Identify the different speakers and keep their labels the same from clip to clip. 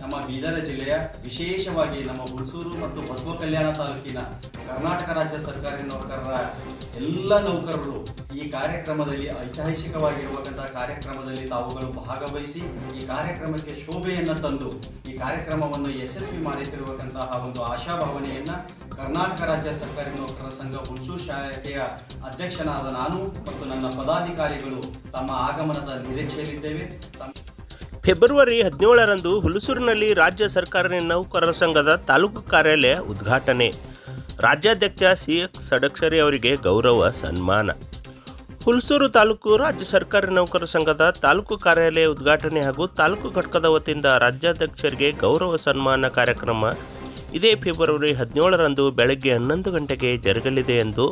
Speaker 1: ನಮ್ಮ ಬೀದರ ಜಿಲ್ಲೆಯ ವಿಶೇಷವಾಗಿ ನಮ್ಮ ಹುಣಸೂರು ಮತ್ತು ಬಸವ ಕಲ್ಯಾಣ ತಾಲೂಕಿನ ಕರ್ನಾಟಕ ರಾಜ್ಯ ಸರ್ಕಾರಿ ನೌಕರರ ಎಲ್ಲ ನೌಕರರು ಈ ಕಾರ್ಯಕ್ರಮದಲ್ಲಿ ಐತಿಹಾಸಿಕವಾಗಿರುವಂತಹ ಕಾರ್ಯಕ್ರಮದಲ್ಲಿ ತಾವುಗಳು ಭಾಗವಹಿಸಿ ಈ ಕಾರ್ಯಕ್ರಮಕ್ಕೆ ಶೋಭೆಯನ್ನು ತಂದು ಈ ಕಾರ್ಯಕ್ರಮವನ್ನು ಯಶಸ್ವಿ ಮಾಡುತ್ತಿರುವಂತಹ ಒಂದು ಆಶಾಭಾವನೆಯನ್ನ ಕರ್ನಾಟಕ ರಾಜ್ಯ ಸರ್ಕಾರಿ ನೌಕರರ ಸಂಘ ಹುಣಸೂರು ಶಾಖೆಯ ಅಧ್ಯಕ್ಷನಾದ ನಾನು ಮತ್ತು ನನ್ನ ಪದಾಧಿಕಾರಿಗಳು ತಮ್ಮ ಆಗಮನದ ನಿರೀಕ್ಷೆಯಲ್ಲಿದ್ದೇವೆ.
Speaker 2: ಫೆಬ್ರವರಿ ಹದಿನೇಳರಂದು ಹುಲಸೂರಿನಲ್ಲಿ ರಾಜ್ಯ ಸರ್ಕಾರಿ ನೌಕರರ ಸಂಘದ ತಾಲೂಕು ಕಾರ್ಯಾಲಯ ಉದ್ಘಾಟನೆ. ರಾಜ್ಯಾಧ್ಯಕ್ಷ ಸಿ ಎಕ್ಸ್ ಸಡಕ್ಷರಿ ಅವರಿಗೆ ಗೌರವ ಸನ್ಮಾನ. ಹುಲಸೂರು ತಾಲೂಕು ರಾಜ್ಯ ಸರ್ಕಾರಿ ನೌಕರರ ಸಂಘದ ತಾಲೂಕು ಕಾರ್ಯಾಲಯ ಉದ್ಘಾಟನೆ ಹಾಗೂ ತಾಲೂಕು ಘಟಕದ ವತಿಯಿಂದ ರಾಜ್ಯಾಧ್ಯಕ್ಷರಿಗೆ ಗೌರವ ಸನ್ಮಾನ ಕಾರ್ಯಕ್ರಮ ಇದೇ ಫೆಬ್ರವರಿ ಹದಿನೇಳರಂದು ಬೆಳಗ್ಗೆ ಹನ್ನೊಂದು ಗಂಟೆಗೆ ಜರುಗಲಿದೆ ಎಂದು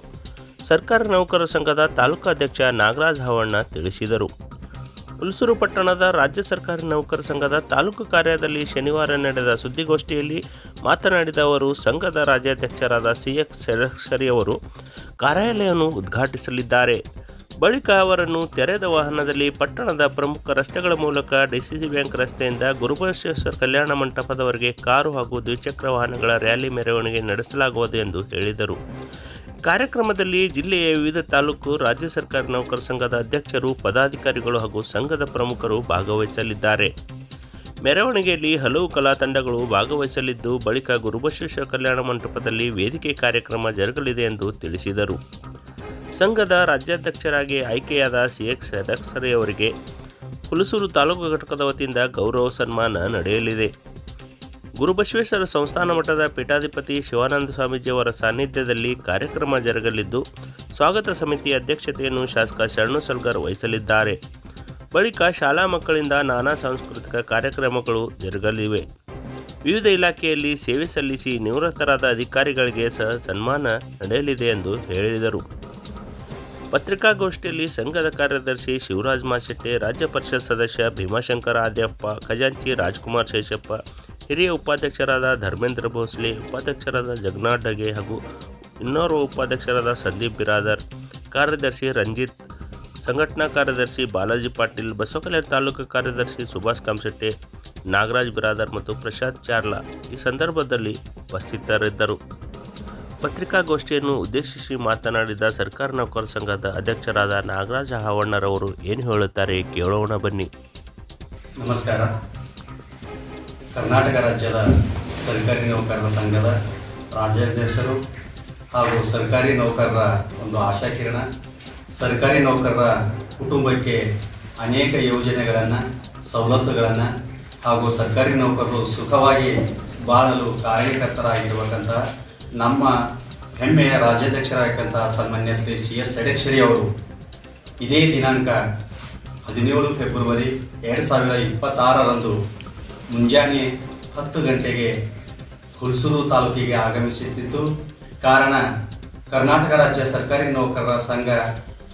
Speaker 2: ಸರ್ಕಾರಿ ನೌಕರರ ಸಂಘದ ತಾಲೂಕು ಅಧ್ಯಕ್ಷ ನಾಗರಾಜ್ ಹಾವಣ್ಣ ತಿಳಿಸಿದರು. ಹುಲ್ಸೂರು ಪಟ್ಟಣದ ರಾಜ್ಯ ಸರ್ಕಾರಿ ನೌಕರ ಸಂಘದ ತಾಲೂಕು ಕಾರ್ಯದಲ್ಲಿ ಶನಿವಾರ ನಡೆದ ಸುದ್ದಿಗೋಷ್ಠಿಯಲ್ಲಿ ಮಾತನಾಡಿದ ಅವರು, ಸಂಘದ ರಾಜ್ಯಾಧ್ಯಕ್ಷರಾದ ಸಿ ಎಕ್ಸ್ ಶರಕ್ಷರಿ ಅವರು, ಕಾರ್ಯಾಲಯವನ್ನು ಉದ್ಘಾಟಿಸಲಿದ್ದಾರೆ. ಬಳಿಕ ಅವರನ್ನು ತೆರೆದ ವಾಹನದಲ್ಲಿ ಪಟ್ಟಣದ ಪ್ರಮುಖ ರಸ್ತೆಗಳ ಮೂಲಕ ಡಿಸಿಸಿ ಬ್ಯಾಂಕ್ ರಸ್ತೆಯಿಂದ ಗುರುಬಸವೇಶ್ವರ ಕಲ್ಯಾಣ ಮಂಟಪದವರೆಗೆ ಕಾರು ಹಾಗೂ ದ್ವಿಚಕ್ರ ವಾಹನಗಳ ರ್ಯಾಲಿ ಮೆರವಣಿಗೆ ನಡೆಸಲಾಗುವುದು ಎಂದು ಹೇಳಿದರು. ಕಾರ್ಯಕ್ರಮದಲ್ಲಿ ಜಿಲ್ಲೆಯ ವಿವಿಧ ತಾಲೂಕು, ರಾಜ್ಯ ಸರ್ಕಾರಿ ನೌಕರ ಸಂಘದ ಅಧ್ಯಕ್ಷರು, ಪದಾಧಿಕಾರಿಗಳು ಹಾಗೂ ಸಂಘದ ಪ್ರಮುಖರು ಭಾಗವಹಿಸಲಿದ್ದಾರೆ. ಮೆರವಣಿಗೆಯಲ್ಲಿ ಹಲವು ಕಲಾ ತಂಡಗಳು ಭಾಗವಹಿಸಲಿದ್ದು, ಬಳಿಕ ಗುರುಬಶೇಶ್ವರ ಕಲ್ಯಾಣ ಮಂಟಪದಲ್ಲಿ ವೇದಿಕೆ ಕಾರ್ಯಕ್ರಮ ಜರುಗಲಿದೆ ಎಂದು ತಿಳಿಸಿದರು. ಸಂಘದ ರಾಜ್ಯಾಧ್ಯಕ್ಷರಾಗಿ ಆಯ್ಕೆಯಾದ ಸಿ ಎಕ್ಸ್ ಅವರಿಗೆ ಹುಲಸೂರು ತಾಲೂಕು ಘಟಕದ ವತಿಯಿಂದ ಗೌರವ ಸನ್ಮಾನ ನಡೆಯಲಿದೆ. ಗುರುಬಸವೇಶ್ವರ ಸಂಸ್ಥಾನ ಮಠದ ಪೀಠಾಧಿಪತಿ ಶಿವಾನಂದ ಸ್ವಾಮೀಜಿಯವರ ಸಾನ್ನಿಧ್ಯದಲ್ಲಿ ಕಾರ್ಯಕ್ರಮ ಜರುಗಲಿದ್ದು, ಸ್ವಾಗತ ಸಮಿತಿ ಅಧ್ಯಕ್ಷತೆಯನ್ನು ಶಾಸಕ ಶರಣು ಸಲ್ಗರ್ ವಹಿಸಲಿದ್ದಾರೆ. ಬಳಿಕ ಶಾಲಾ ಮಕ್ಕಳಿಂದ ನಾನಾ ಸಾಂಸ್ಕೃತಿಕ ಕಾರ್ಯಕ್ರಮಗಳು ಜರುಗಲಿವೆ. ವಿವಿಧ ಇಲಾಖೆಯಲ್ಲಿ ಸೇವೆ ಸಲ್ಲಿಸಿ ನಿವೃತ್ತರಾದ ಅಧಿಕಾರಿಗಳಿಗೆ ಸಹ ಸನ್ಮಾನ ನಡೆಯಲಿದೆ ಎಂದು ಹೇಳಿದರು. ಪತ್ರಿಕಾಗೋಷ್ಠಿಯಲ್ಲಿ ಸಂಘದ ಕಾರ್ಯದರ್ಶಿ ಶಿವರಾಜ್ ಮಾಶೆಟ್ಟಿ, ರಾಜ್ಯ ಪರಿಷತ್ ಸದಸ್ಯ ಭೀಮಾಶಂಕರ ಆದ್ಯಪ್ಪ, ಖಜಾಂಚಿ ರಾಜ್ಕುಮಾರ್ ಶೇಷಪ್ಪ ಹಿರಿಯ ಉಪಾಧ್ಯಕ್ಷರಾದ ಧರ್ಮೇಂದ್ರ ಭೋಸ್ಲೆ, ಉಪಾಧ್ಯಕ್ಷರಾದ ಜಗನ್ನಾಥ್ ಡಗೆ ಹಾಗೂ ಇನ್ನೋರ್ವ ಉಪಾಧ್ಯಕ್ಷರಾದ ಸಂದೀಪ್ ಬಿರಾದರ್, ಕಾರ್ಯದರ್ಶಿ ರಂಜಿತ್, ಸಂಘಟನಾ ಕಾರ್ಯದರ್ಶಿ ಬಾಲಾಜಿ ಪಾಟೀಲ್, ಬಸವಕಲ್ಯಾಣ ತಾಲೂಕು ಕಾರ್ಯದರ್ಶಿ ಸುಭಾಷ್ ಕಾಮಶೆಟ್ಟಿ ನಾಗರಾಜ್ ಬಿರಾದರ್ ಮತ್ತು ಪ್ರಶಾಂತ್ ಚಾರ್ಲಾ ಈ ಸಂದರ್ಭದಲ್ಲಿ ಉಪಸ್ಥಿತರಿದ್ದರು. ಪತ್ರಿಕಾಗೋಷ್ಠಿಯನ್ನು ಉದ್ದೇಶಿಸಿ ಮಾತನಾಡಿದ ಸರ್ಕಾರ ನೌಕರ ಸಂಘದ ಅಧ್ಯಕ್ಷರಾದ ನಾಗರಾಜ ಹಾವಣ್ಣರವರು ಏನು ಹೇಳುತ್ತಾರೆ ಕೇಳೋಣ ಬನ್ನಿ.
Speaker 1: ನಮಸ್ಕಾರ. ಕರ್ನಾಟಕ ರಾಜ್ಯದ ಸರ್ಕಾರಿ ನೌಕರರ ಸಂಘದ ರಾಜ್ಯಾಧ್ಯಕ್ಷರು ಹಾಗೂ ಸರ್ಕಾರಿ ನೌಕರರ ಒಂದು ಆಶಾಕಿರಣ ಸರ್ಕಾರಿ ನೌಕರರ ಕುಟುಂಬಕ್ಕೆ ಅನೇಕ ಯೋಜನೆಗಳನ್ನು, ಸವಲತ್ತುಗಳನ್ನು ಹಾಗೂ ಸರ್ಕಾರಿ ನೌಕರರು ಸುಖವಾಗಿ ಬಾಳಲು ಕಾರ್ಯಕರ್ತರಾಗಿರುವಂಥ ನಮ್ಮ ಹೆಮ್ಮೆಯ ರಾಜ್ಯಾಧ್ಯಕ್ಷರಾಗಿರ್ತಕ್ಕಂಥ ಸನ್ಮಾನ್ಯ ಶ್ರೀ ಸಿ ಎಸ್ ಎಡಕ್ಷರಿ ಅವರು ಇದೇ ದಿನಾಂಕ ಹದಿನೇಳು ಫೆಬ್ರವರಿ ಎರಡು ಸಾವಿರ ಇಪ್ಪತ್ತಾರರಂದು ಮುಂಜಾನೆ ಹತ್ತು ಗಂಟೆಗೆ ಹುಲ್ಸೂರು ತಾಲೂಕಿಗೆ ಆಗಮಿಸುತ್ತಿದ್ದು, ಕಾರಣ ಕರ್ನಾಟಕ ರಾಜ್ಯ ಸರ್ಕಾರಿ ನೌಕರರ ಸಂಘ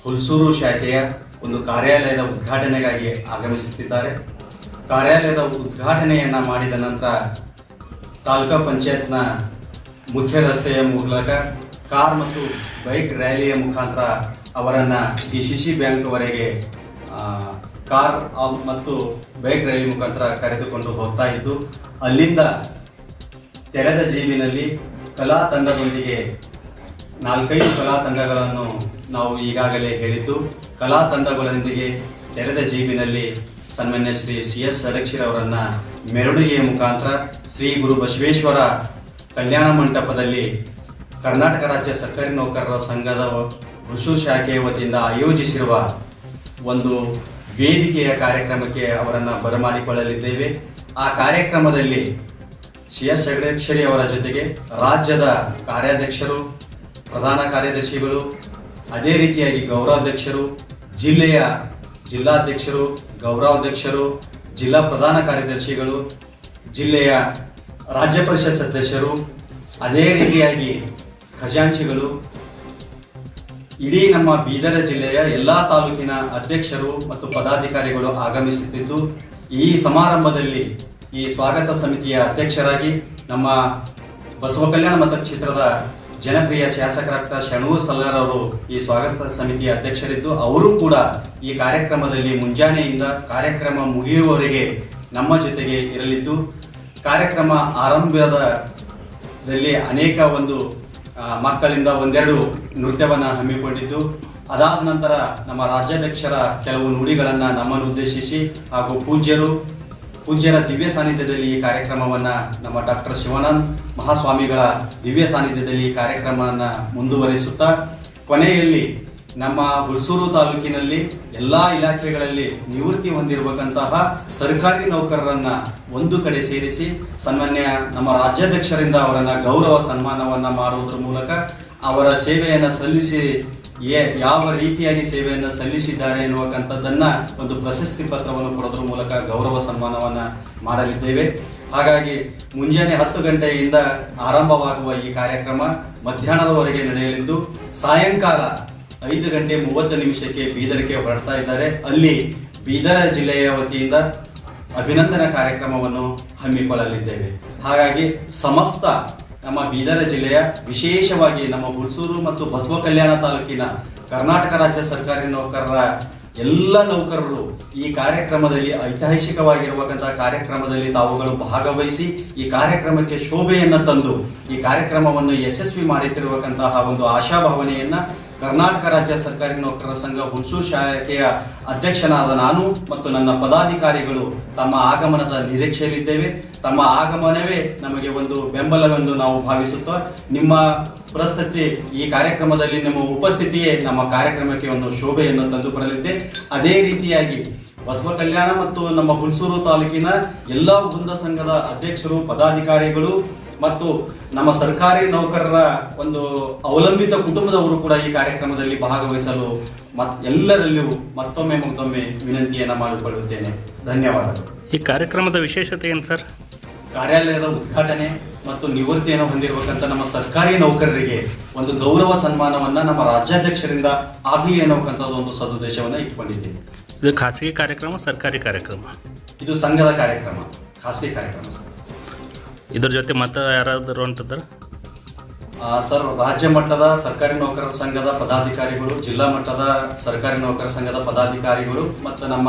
Speaker 1: ಹುಲ್ಸೂರು ಶಾಖೆಯ ಒಂದು ಕಾರ್ಯಾಲಯದ ಉದ್ಘಾಟನೆಗಾಗಿ ಆಗಮಿಸುತ್ತಿದ್ದಾರೆ. ಕಾರ್ಯಾಲಯದ ಉದ್ಘಾಟನೆಯನ್ನು ಮಾಡಿದ ನಂತರ ತಾಲೂಕಾ ಪಂಚಾಯತ್ನ ಮುಖ್ಯ ರಸ್ತೆಯ ಮೂಲಕ ಕಾರ್ ಮತ್ತು ಬೈಕ್ ರ್ಯಾಲಿಯ ಮುಖಾಂತರ ಅವರನ್ನು ಡಿ ಸಿ ಸಿ ಬ್ಯಾಂಕ್ವರೆಗೆ ಕಾರ್ ಮತ್ತು ಬೈಕ್ ರೈಲು ಮುಖಾಂತರ ಕರೆದುಕೊಂಡು ಹೋಗ್ತಾ ಇದ್ದು, ಅಲ್ಲಿಂದ ತೆರೆದ ಜೀವಿನಲ್ಲಿ ಕಲಾ ತಂಡದೊಂದಿಗೆ ನಾಲ್ಕೈದು ಕಲಾ ತಂಡಗಳನ್ನು ನಾವು ಈಗಾಗಲೇ ಹೇಳಿದ್ದು, ಕಲಾ ತಂಡಗಳೊಂದಿಗೆ ತೆರೆದ ಜೀವಿನಲ್ಲಿ ಸನ್ಮಾನ್ಯ ಶ್ರೀ ಸಿ ಎಸ್ ಅವರನ್ನ ಮೆರವಣಿಗೆಯ ಮುಖಾಂತರ ಶ್ರೀ ಗುರು ಬಸವೇಶ್ವರ ಕಲ್ಯಾಣ ಮಂಟಪದಲ್ಲಿ ಕರ್ನಾಟಕ ರಾಜ್ಯ ಸರ್ಕಾರಿ ನೌಕರರ ಸಂಘದ ಋಷು ಶಾಖೆಯ ವತಿಯಿಂದ ಆಯೋಜಿಸಿರುವ ಒಂದು ವೇದಿಕೆಯ ಕಾರ್ಯಕ್ರಮಕ್ಕೆ ಅವರನ್ನು ಬರಮಾಡಿಕೊಳ್ಳಲಿದ್ದೇವೆ. ಆ ಕಾರ್ಯಕ್ರಮದಲ್ಲಿ ಸಿ ಎಸ್ ಹೆಗಡೆಕ್ಷರಿ ಅವರ ಜೊತೆಗೆ ರಾಜ್ಯದ ಕಾರ್ಯಾಧ್ಯಕ್ಷರು, ಪ್ರಧಾನ ಕಾರ್ಯದರ್ಶಿಗಳು, ಅದೇ ರೀತಿಯಾಗಿ ಗೌರವಾಧ್ಯಕ್ಷರು ಜಿಲ್ಲೆಯ ಜಿಲ್ಲಾಧ್ಯಕ್ಷರು ಗೌರವಾಧ್ಯಕ್ಷರು ಜಿಲ್ಲಾ ಪ್ರಧಾನ ಕಾರ್ಯದರ್ಶಿಗಳು, ಜಿಲ್ಲೆಯ ರಾಜ್ಯ ಪರಿಷತ್ ಸದಸ್ಯರು, ಅದೇ ರೀತಿಯಾಗಿ ಖಜಾಂಚಿಗಳು ಇಡೀ ನಮ್ಮ ಬೀದರ ಜಿಲ್ಲೆಯ ಎಲ್ಲಾ ತಾಲೂಕಿನ ಅಧ್ಯಕ್ಷರು ಮತ್ತು ಪದಾಧಿಕಾರಿಗಳು ಆಗಮಿಸುತ್ತಿದ್ದು, ಈ ಸಮಾರಂಭದಲ್ಲಿ ಈ ಸ್ವಾಗತ ಸಮಿತಿಯ ಅಧ್ಯಕ್ಷರಾಗಿ ನಮ್ಮ ಬಸವ ಕಲ್ಯಾಣ ಮತಕ್ಷೇತ್ರದ ಜನಪ್ರಿಯ ಶಾಸಕರಾದ ಶಣೂರ್ ಸಲ್ಲರ್ ಅವರು ಈ ಸ್ವಾಗತ ಸಮಿತಿಯ ಅಧ್ಯಕ್ಷರಿದ್ದು, ಅವರು ಕೂಡ ಈ ಕಾರ್ಯಕ್ರಮದಲ್ಲಿ ಮುಂಜಾನೆಯಿಂದ ಕಾರ್ಯಕ್ರಮ ಮುಗಿಯುವವರೆಗೆ ನಮ್ಮ ಜೊತೆಗೆ ಇರಲಿದ್ದು, ಕಾರ್ಯಕ್ರಮ ಆರಂಭದಲ್ಲಿ ಅನೇಕ ಒಂದು ಮಕ್ಕಳಿಂದ ಒಂದೆರಡು ನೃತ್ಯವನ್ನು ಹಮ್ಮಿಕೊಂಡಿದ್ದು. ಅದಾದ ನಂತರ ನಮ್ಮ ರಾಜ್ಯಾಧ್ಯಕ್ಷರ ಕೆಲವು ನುಡಿಗಳನ್ನ ನಮ್ಮನ್ನು ಉದ್ದೇಶಿಸಿ ಹಾಗೂ ಪೂಜ್ಯರು, ಪೂಜ್ಯರ ದಿವ್ಯ ಸಾನ್ನಿಧ್ಯದಲ್ಲಿ ಈ ಕಾರ್ಯಕ್ರಮವನ್ನ ನಮ್ಮ ಡಾಕ್ಟರ್ ಶಿವಾನಂದ್ ಮಹಾಸ್ವಾಮಿಗಳ ದಿವ್ಯ ಸಾನ್ನಿಧ್ಯದಲ್ಲಿ ಈ ಕಾರ್ಯಕ್ರಮವನ್ನು ಮುಂದುವರಿಸುತ್ತಾ, ಕೊನೆಯಲ್ಲಿ ನಮ್ಮ ಹುಲ್ಸೂರು ತಾಲೂಕಿನಲ್ಲಿ ಎಲ್ಲಾ ಇಲಾಖೆಗಳಲ್ಲಿ ನಿವೃತ್ತಿ ಹೊಂದಿರಬೇಕಂತಹ ಸರ್ಕಾರಿ ನೌಕರರನ್ನ ಒಂದು ಕಡೆ ಸೇರಿಸಿ ಸನ್ಮಾನ್ಯ ನಮ್ಮ ರಾಜ್ಯಾಧ್ಯಕ್ಷರಿಂದ ಅವರನ್ನ ಗೌರವ ಸನ್ಮಾನವನ್ನ ಮಾಡುವುದರ ಮೂಲಕ ಅವರ ಸೇವೆಯನ್ನ ಸಲ್ಲಿಸಿ ಯಾವ ರೀತಿಯಾಗಿ ಸೇವೆಯನ್ನು ಸಲ್ಲಿಸಿದ್ದಾರೆ ಎನ್ನುವಂಥದ್ದನ್ನ ಒಂದು ಪ್ರಶಸ್ತಿ ಪತ್ರವನ್ನು ಕೊಡೋದ್ರ ಮೂಲಕ ಗೌರವ ಸನ್ಮಾನವನ್ನ ಮಾಡಲಿದ್ದೇವೆ. ಹಾಗಾಗಿ ಮುಂಜಾನೆ ಹತ್ತು ಗಂಟೆಯಿಂದ ಆರಂಭವಾಗುವ ಈ ಕಾರ್ಯಕ್ರಮ ಮಧ್ಯಾಹ್ನದವರೆಗೆ ನಡೆಯಲಿದ್ದು, ಸಾಯಂಕಾಲ ಐದು ಗಂಟೆ ಮೂವತ್ತು ನಿಮಿಷಕ್ಕೆ ಬೀದರ್ಗೆ ಹೊರಡ್ತಾ ಇದ್ದಾರೆ. ಅಲ್ಲಿ ಬೀದರ ಜಿಲ್ಲೆಯ ವತಿಯಿಂದ ಅಭಿನಂದನಾ ಕಾರ್ಯಕ್ರಮವನ್ನು ಹಮ್ಮಿಕೊಳ್ಳಲಿದ್ದೇವೆ. ಹಾಗಾಗಿ ಸಮಸ್ತ ನಮ್ಮ ಬೀದರ ಜಿಲ್ಲೆಯ, ವಿಶೇಷವಾಗಿ ನಮ್ಮ ಹುಲ್ಸೂರು ಮತ್ತು ಬಸವ ಕಲ್ಯಾಣ ತಾಲೂಕಿನ ಕರ್ನಾಟಕ ರಾಜ್ಯ ಸರ್ಕಾರಿ ನೌಕರರ ಎಲ್ಲ ನೌಕರರು ಈ ಕಾರ್ಯಕ್ರಮದಲ್ಲಿ ಐತಿಹಾಸಿಕವಾಗಿರುವಂತಹ ಕಾರ್ಯಕ್ರಮದಲ್ಲಿ ತಾವುಗಳು ಭಾಗವಹಿಸಿ ಈ ಕಾರ್ಯಕ್ರಮಕ್ಕೆ ಶೋಭೆಯನ್ನು ತಂದು ಈ ಕಾರ್ಯಕ್ರಮವನ್ನು ಯಶಸ್ವಿ ಮಾಡುತ್ತಿರುವಂತಹ ಒಂದು ಆಶಾಭಾವನೆಯನ್ನ ಕರ್ನಾಟಕ ರಾಜ್ಯ ಸರ್ಕಾರಿ ನೌಕರರ ಸಂಘ ಹುಣಸೂರು ಶಾಖೆಯ ಅಧ್ಯಕ್ಷನಾದ ನಾನು ಮತ್ತು ನನ್ನ ಪದಾಧಿಕಾರಿಗಳು ತಮ್ಮ ಆಗಮನದ ನಿರೀಕ್ಷೆಯಲ್ಲಿದ್ದೇವೆ. ತಮ್ಮ ಆಗಮನವೇ ನಮಗೆ ಒಂದು ಬೆಂಬಲವೆಂದು ನಾವು ಭಾವಿಸುತ್ತಾ ನಿಮ್ಮ ಪ್ರಸ್ತುತಿ ಈ ಕಾರ್ಯಕ್ರಮದಲ್ಲಿ, ನಿಮ್ಮ ಉಪಸ್ಥಿತಿಯೇ ನಮ್ಮ ಕಾರ್ಯಕ್ರಮಕ್ಕೆ ಒಂದು ಶೋಭೆಯನ್ನು ತಂದು ಬರಲಿದ್ದೆ ಅದೇ ರೀತಿಯಾಗಿ ಬಸವ ಕಲ್ಯಾಣ ಮತ್ತು ನಮ್ಮ ಹುಣಸೂರು ತಾಲೂಕಿನ ಎಲ್ಲ ವೃಂದ ಸಂಘದ ಅಧ್ಯಕ್ಷರು, ಪದಾಧಿಕಾರಿಗಳು ಮತ್ತು ನಮ್ಮ ಸರ್ಕಾರಿ ನೌಕರರ ಒಂದು ಅವಲಂಬಿತ ಕುಟುಂಬದವರು ಕೂಡ ಈ ಕಾರ್ಯಕ್ರಮದಲ್ಲಿ ಭಾಗವಹಿಸಲು ಮತ್ ಎಲ್ಲರಲ್ಲಿಯೂ ಮತ್ತೊಮ್ಮೆ ಮತ್ತೊಮ್ಮೆ ವಿನಂತಿಯನ್ನು ಮಾಡಿಕೊಳ್ಳುತ್ತೇನೆ. ಧನ್ಯವಾದಗಳು.
Speaker 2: ಈ ಕಾರ್ಯಕ್ರಮದ ವಿಶೇಷತೆ ಏನು ಸರ್?
Speaker 1: ಕಾರ್ಯಾಲಯದ ಉದ್ಘಾಟನೆ ಮತ್ತು ನಿವೃತ್ತಿಯನ್ನು ಹೊಂದಿರಬೇಕಂತ ನಮ್ಮ ಸರ್ಕಾರಿ ನೌಕರರಿಗೆ ಒಂದು ಗೌರವ ಸನ್ಮಾನವನ್ನ ನಮ್ಮ ರಾಜ್ಯಾಧ್ಯಕ್ಷರಿಂದ ಆಗಲಿ ಅನ್ನೋಕ್ಕಂಥದ್ದು ಒಂದು ಸದುದ್ದೇಶವನ್ನು ಇಟ್ಕೊಂಡಿದ್ದೇನೆ.
Speaker 2: ಇದು ಖಾಸಗಿ ಕಾರ್ಯಕ್ರಮ ಸರ್ಕಾರಿ ಕಾರ್ಯಕ್ರಮ?
Speaker 1: ಇದು ಸಂಘದ ಕಾರ್ಯಕ್ರಮ ಖಾಸಗಿ ಕಾರ್ಯಕ್ರಮ ಸರ್.
Speaker 2: ಇದ್ರ ಜೊತೆ ಮತ್ತೆ ಯಾರಾದರೂ
Speaker 1: ಅಂತದ್ರ? ಸರ್ ರಾಜ್ಯ ಮಟ್ಟದ ಸರ್ಕಾರಿ ನೌಕರರ ಸಂಘದ ಪದಾಧಿಕಾರಿಗಳು ಜಿಲ್ಲಾ ಮಟ್ಟದ ಸರ್ಕಾರಿ ನೌಕರರ ಸಂಘದ ಪದಾಧಿಕಾರಿಗಳು ಮತ್ತು ನಮ್ಮ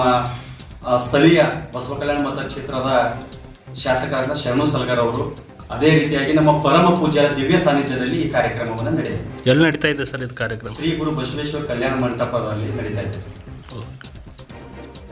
Speaker 1: ಸ್ಥಳೀಯ ಬಸವ ಕಲ್ಯಾಣ ಮತಕ್ಷೇತ್ರದ ಶಾಸಕರಾದ ಶರಣು ಸಲ್ಗರ್ ಅವರು ಅದೇ ರೀತಿಯಾಗಿ ನಮ್ಮ ಪರಮ ಪೂಜ್ಯ ದಿವ್ಯ ಸಾನ್ನಿಧ್ಯದಲ್ಲಿ ಈ ಕಾರ್ಯಕ್ರಮವನ್ನು ನಡೆಯುತ್ತೆ
Speaker 2: ಎಲ್ಲಿ ನಡೀತಾ ಇದೆ ಸರ್ ಇದು ಕಾರ್ಯಕ್ರಮ?
Speaker 1: ಶ್ರೀ ಗುರು ಬಸವೇಶ್ವರ ಕಲ್ಯಾಣ ಮಂಟಪದಲ್ಲಿ ನಡೀತಾ ಇದೆ ಸರ್.